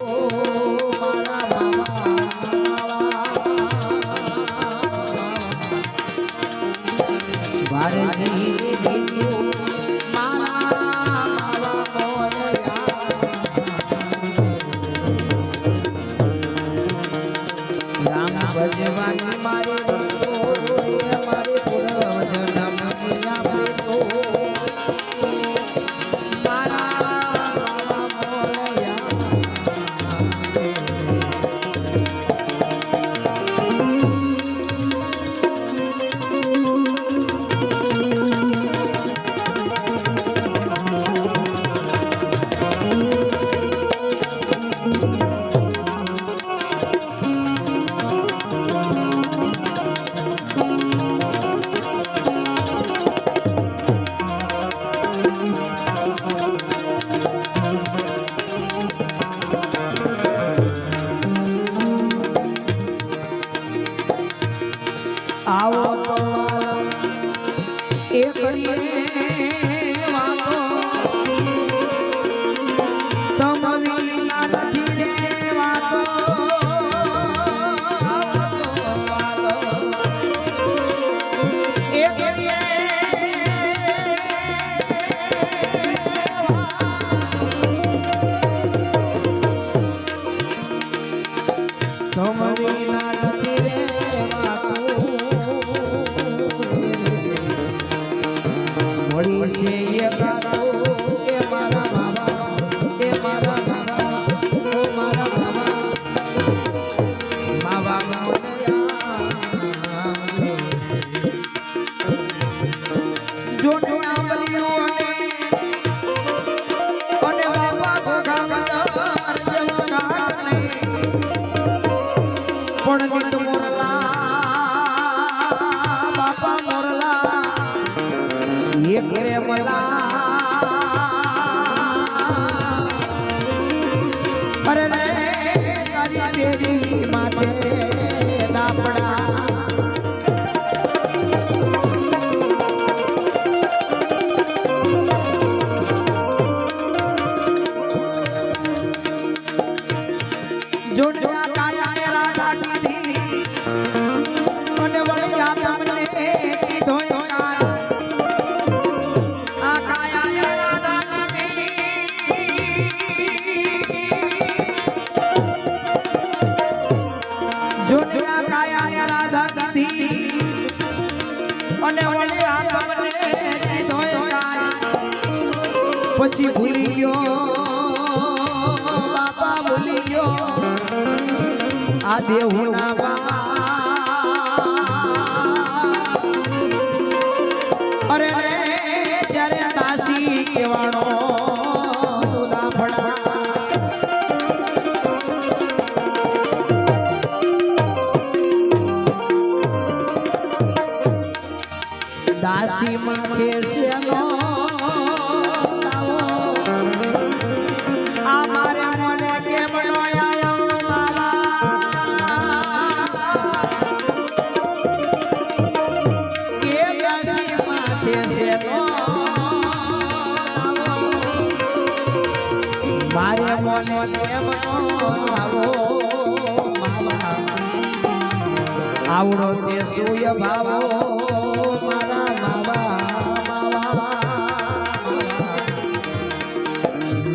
哦。કમલા અરે કરી તેરી જોયા કાયા ને રાધા દીધી અને વળી આ તમને કીધો પછી ભૂલી ગયો. બાપા ભૂલી ગયો. આ દેહુના બા અરે અરે ત્યારે દાસી કહેવાનો દાસી માથે શેનો અમારે મને કેમ નો મારે મને કેમ આવો આવડો તે સૂય ભાવો.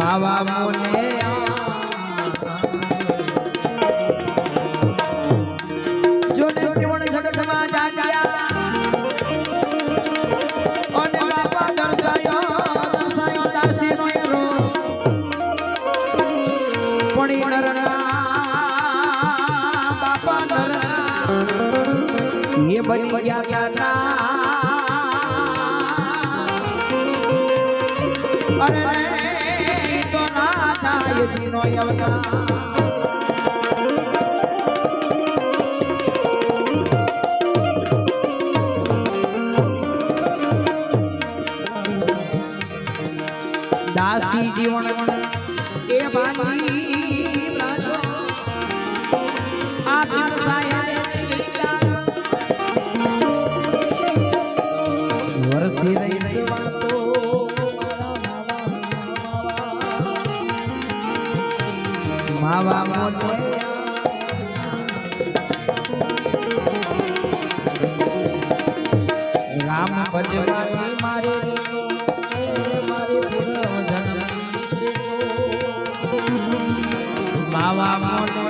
માવા મોને દાસી જીવન એ બાંધી આ વર્ષી રહીશ ભાવા મોટે રામ ભજવાની મારી રીતો મારી પૂર્ણ જન્મ માવા મોટે